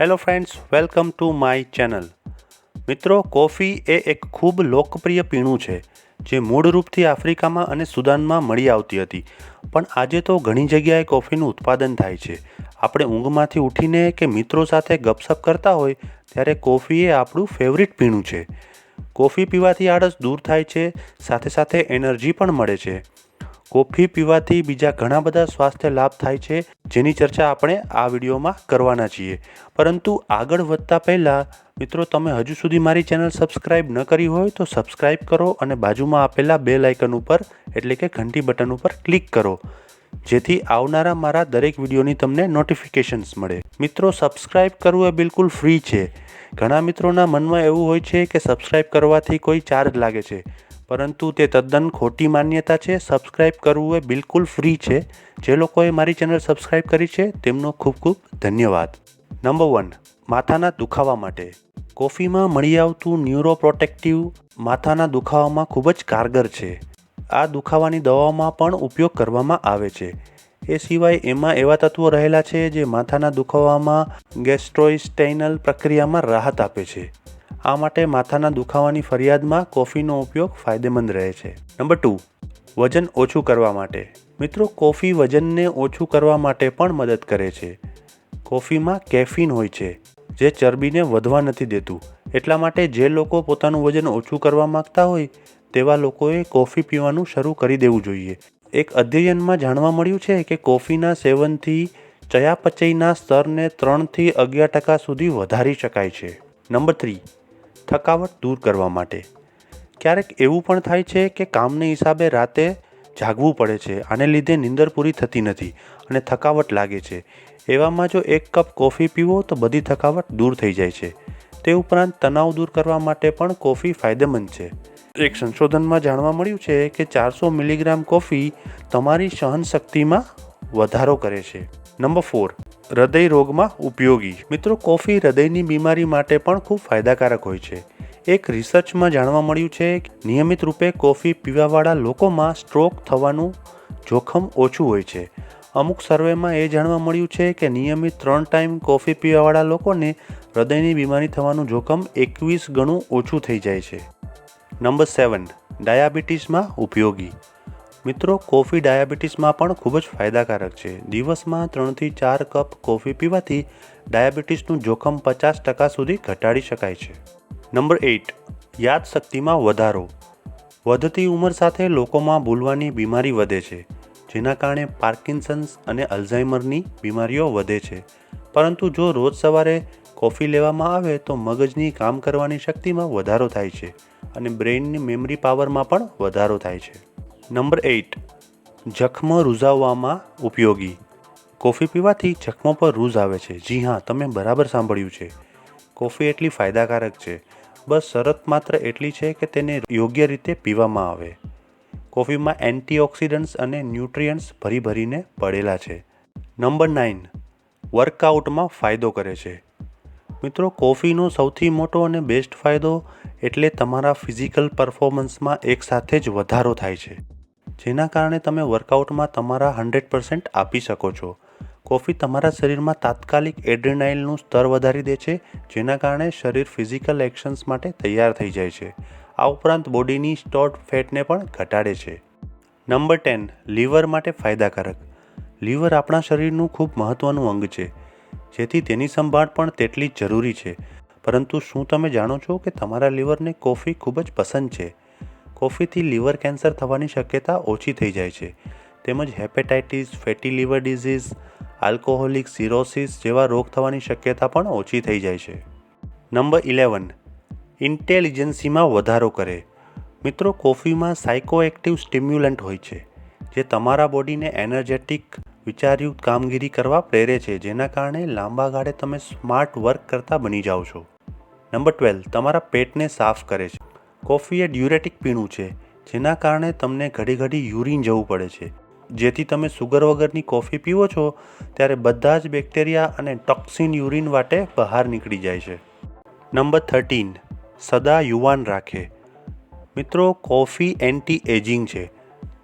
Hello friends welcome to my channel મિત્રો, coffee એ એક ખૂબ લોકપ્રિય પીણું છે, જે મૂળરૂપથી આફ્રિકામાં અને સુદાનમાં મળી આવતી હતી. પણ આજે તો ઘણી જગ્યાએ કોફીનું ઉત્પાદન થાય છે. આપણે ઊંઘમાંથી ઉઠીને કે મિત્રો સાથે ગપસપ કરતા હોય, ત્યારે કોફી એ આપણું ફેવરિટ પીણું છે. કોફી પીવાથી આળસ દૂર થાય છે, સાથે સાથે એનર્જી પણ મળે છે. કોફી પીવાથી બીજા ઘણા બધા સ્વાસ્થ્ય લાભ થાય છે, જેની ચર્ચા આપણે આ વિડીયોમાં કરવાના છીએ. પરંતુ આગળ વધતા પહેલાં, મિત્રો, તમે હજુ સુધી મારી ચેનલ સબસ્ક્રાઇબ ન કરી હોય તો સબસ્ક્રાઇબ કરો અને બાજુમાં આપેલા બે લાઇકન ઉપર, એટલે કે ઘંટી બટન ઉપર ક્લિક કરો. જેથી આવનારા મારા દરેક વિડીયોની તમને નોટિફિકેશન્સ મળે. મિત્રો, સબસ્ક્રાઇબ કરવું એ બિલકુલ ફ્રી છે. ઘણા મિત્રોના મનમાં એવું હોય છે કે સબસ્ક્રાઇબ કરવાથી કોઈ ચાર્જ લાગે છે. પરંતુ તે તદ્દન ખોટી માન્યતા છે. સબસ્ક્રાઇબ કરવું એ બિલકુલ ફ્રી છે. જે લોકોએ મારી ચેનલ સબસ્ક્રાઇબ કરી છે, તેમનો ખૂબ ખૂબ ધન્યવાદ. નંબર વન માથાના દુખાવા માટે. કોફીમાં મળી આવતું ન્યુરોપ્રોટેક્ટિવ માથાના દુખાવામાં ખૂબ જ કારગર છે. આ દુખાવાની દવાઓમાં પણ ઉપયોગ કરવામાં આવે છે. એ સિવાય એમાં એવા તત્વો રહેલા છે જે માથાના દુખાવામાં ગેસ્ટ્રોઇસ્ટેઇનલ પ્રક્રિયામાં રાહત આપે છે. આ માટે માથાના દુખાવાની ફરિયાદમાં કોફીનો ઉપયોગ ફાયદેમંદ રહે છે. નંબર ટુ, વજન ઓછું કરવા માટે. મિત્રો, કોફી વજનને ઓછું કરવા માટે પણ મદદ કરે છે. કોફીમાં કેફીન હોય છે, જે ચરબીને વધવા નથી દેતું. એટલા માટે જે લોકો પોતાનું વજન ઓછું કરવા માગતા હોય, તેવા લોકોએ કોફી પીવાનું શરૂ કરી દેવું જોઈએ. એક અધ્યયનમાં જાણવા મળ્યું છે કે કોફીના સેવનથી ચયાપચયના સ્તરને ત્રણથી અગિયાર ટકા સુધી વધારી શકાય છે. નંબર થ્રી થકાવટ દૂર કરવા માટે. ક્યારેક એવું પણ થાય છે કે કામને હિસાબે રાતે જાગવું પડે છે આને લીધે નીંદર પૂરી થતી નથી અને થકાવટ લાગે છે. એવામાં જો એક કપ કોફી પીવો તો બધી થકાવટ દૂર થઈ જાય છે. તે ઉપરાંત તણાવ દૂર કરવા માટે પણ કોફી ફાયદેમંદ છે. એક સંશોધનમાં જાણવા મળ્યું છે કે ચારસો મિલીગ્રામ કોફી તમારી સહનશક્તિમાં વધારો કરે છે. Number four. હૃદય રોગમાં ઉપયોગી. મિત્રો, કોફી હૃદયની બીમારી માટે પણ ખૂબ ફાયદાકારક હોય છે. એક રિસર્ચમાં જાણવા મળ્યું છે કે નિયમિત રૂપે કોફી પીવાવાળા લોકોમાં સ્ટ્રોક થવાનું જોખમ ઓછું હોય છે. અમુક સર્વેમાં એ જાણવા મળ્યું છે કે નિયમિત ત્રણ ટાઈમ કોફી પીવાવાળા લોકોને હૃદયની બીમારી થવાનું જોખમ એકવીસ ગણું ઓછું થઈ જાય છે. નંબર સેવન ડાયાબિટીસમાં ઉપયોગી. મિત્રો, કોફી ડાયાબિટીસમાં પણ ખૂબ જ ફાયદાકારક છે. દિવસમાં ત્રણથી ચાર કપ કોફી પીવાથી ડાયાબિટીસનું જોખમ પચાસ ટકા સુધી ઘટાડી શકાય છે. નંબર એઇટ, યાદશક્તિમાં વધારો. વધતી ઉંમર સાથે લોકોમાં ભૂલવાની બીમારી વધે છે, જેના કારણે પાર્કિન્સન્સ અને અલ્ઝાઇમરની બીમારીઓ વધે છે. પરંતુ જો રોજ સવારે કોફી લેવામાં આવે તો મગજની કામ કરવાની શક્તિમાં વધારો થાય છે અને બ્રેઇનની મેમરી પાવરમાં પણ વધારો થાય છે. નંબર એઇટ, જખમ રૂઝાવવામાં ઉપયોગી. કોફી પીવાથી જખમો પર રૂઝ આવે છે. જી હા, તમે બરાબર સાંભળ્યું છે. કોફી એટલી ફાયદાકારક છે. બસ શરત માત્ર એટલી છે કે તેને યોગ્ય રીતે પીવામાં આવે. કોફીમાં એન્ટીઓક્સિડન્ટ્સ અને ન્યુટ્રિયન્ટ્સ ભરી ભરીને પડેલા છે. નંબર નાઇન, વર્કઆઉટમાં ફાયદો કરે છે. મિત્રો, કોફીનો સૌથી મોટો અને બેસ્ટ ફાયદો એટલે તમારા ફિઝિકલ પરફોર્મન્સમાં એકસાથે જ વધારો થાય છે. જેના કારણે તમે વર્કઆઉટમાં તમારા હંડ્રેડ પર્સન્ટ આપી શકો છો. કોફી તમારા શરીરમાં તાત્કાલિક એડ્રેનાઇલનું સ્તર વધારી દે છે, જેના કારણે શરીર ફિઝિકલ એક્શન્સ માટે તૈયાર થઈ જાય છે. આ ઉપરાંત બોડીની સ્ટોર્ડ ફેટને પણ ઘટાડે છે. નંબર ટેન, લીવર માટે ફાયદાકારક. લીવર આપણા શરીરનું ખૂબ મહત્ત્વનું અંગ છે, જેથી તેની સંભાળ પણ તેટલી જ જરૂરી છે. પરંતુ શું તમે જાણો છો કે તમારા લીવરને કોફી ખૂબ જ પસંદ છે? કોફીથી લીવર કેન્સર થવાની શક્યતા ઓછી થઈ જાય છે. તેમજ hepatitis, fatty liver disease, alcoholic cirrhosis જેવા રોગ થવાની શક્યતા પણ ઓછી થઈ જાય છે. Number eleven. ઇન્ટેલિજન્સીમાં વધારો કરે. મિત્રો, કોફીમાં સાયકોએક્ટિવ સ્ટિમ્યુલન્ટ હોય છે, જે તમારા બોડીને એનર્જેટિક, વિચારયુક્ત કામગીરી કરવા પ્રેરે છે, જેના કારણે લાંબા ગાળે તમે સ્માર્ટ વર્ક કરતા બની જાઓ છો. Number twelve. તમારા પેટને સાફ કરે છે. કોફી એ ડ્યુરેટિક પીણું છે, જેના કારણે તમને ઘડી ઘડી યુરિન જવું પડે છે. જેથી તમે સુગર વગરની કોફી પીવો છો, ત્યારે બધા જ બેક્ટેરિયા અને ટોક્સિન યુરિન વાટે બહાર નીકળી જાય છે. નંબર થર્ટીન, સદા યુવાન રાખે. મિત્રો, કોફી એન્ટી એજિંગ છે.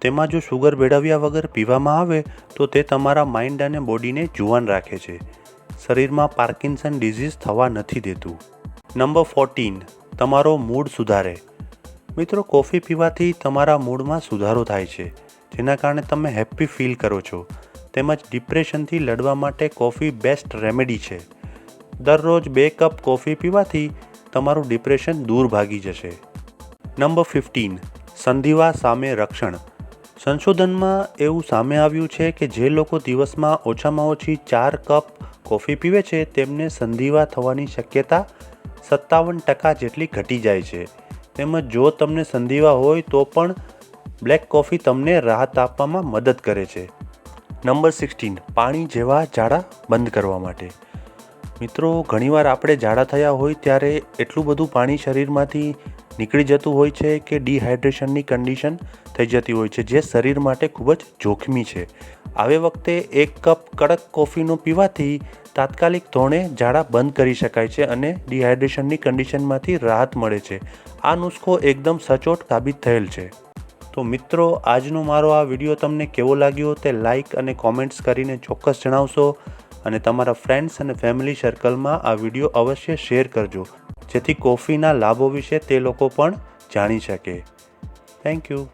તેમાં જો સુગર ભેળવ્યા વગર પીવામાં આવે, તો તે તમારા માઇન્ડ અને બોડીને જુવાન રાખે છે. શરીરમાં પાર્કિન્સન ડિઝીઝ થવા નથી દેતું. નંબર ફોર્ટીન, તમારો મૂડ સુધારે. મિત્રો, કોફી પીવાથી તમારા મૂડમાં સુધારો થાય છે. જેના કારણે તમે હેપ્પી ફીલ કરો છો. તેમજ ડિપ્રેશનથી લડવા માટે કોફી બેસ્ટ રેમેડી છે. દરરોજ બે કપ કોફી પીવાથી તમારું ડિપ્રેશન દૂર ભાગી જશે. નંબર ફિફ્ટીન, સંધિવા સામે રક્ષણ. સંશોધનમાં એવું સામે આવ્યું છે કે જે લોકો દિવસમાં ઓછામાં ઓછી ચાર કપ કોફી પીવે છે, તેમને સંધિવા થવાની શક્યતા સત્તાવન ટકા જેટલી ઘટી જાય છે. તેમજ જો તમને સંધિવા હોય તો પણ બ્લેક કોફી તમને રાહત આપવામાં મદદ કરે છે. નંબર સિક્સટીન, પાણી જેવા ઝાડા બંધ કરવા માટે. મિત્રો, ઘણીવાર આપણે ઝાડા થયા હોય ત્યારે એટલું બધું પાણી શરીરમાંથી નીકળી જતું હોય છે કે ડિહાઇડ્રેશનની કન્ડિશન થઈ જતી હોય છે, જે શરીર માટે ખૂબ જ જોખમી છે. આવે વખતે એક કપ કડક કોફીનો પીવાથી તાત્કાલિક ધોરણે ઝાડા બંધ કરી શકાય છે અને ડિહાઇડ્રેશનની કન્ડિશનમાંથી રાહત મળે છે. આ નુસ્ખો એકદમ સચોટ સાબિત થયેલ છે. તો મિત્રો, આજનો મારો આ વીડિયો તમને કેવો લાગ્યો તે લાઇક અને કોમેન્ટ્સ કરીને ચોક્કસ જણાવશો અને તમારા ફ્રેન્ડ્સ અને ફેમિલી સર્કલમાં આ વીડિયો અવશ્ય શેર કરજો, જેથી કોફીના લાભો વિશે તે લોકો પણ જાણી શકે. Thank you.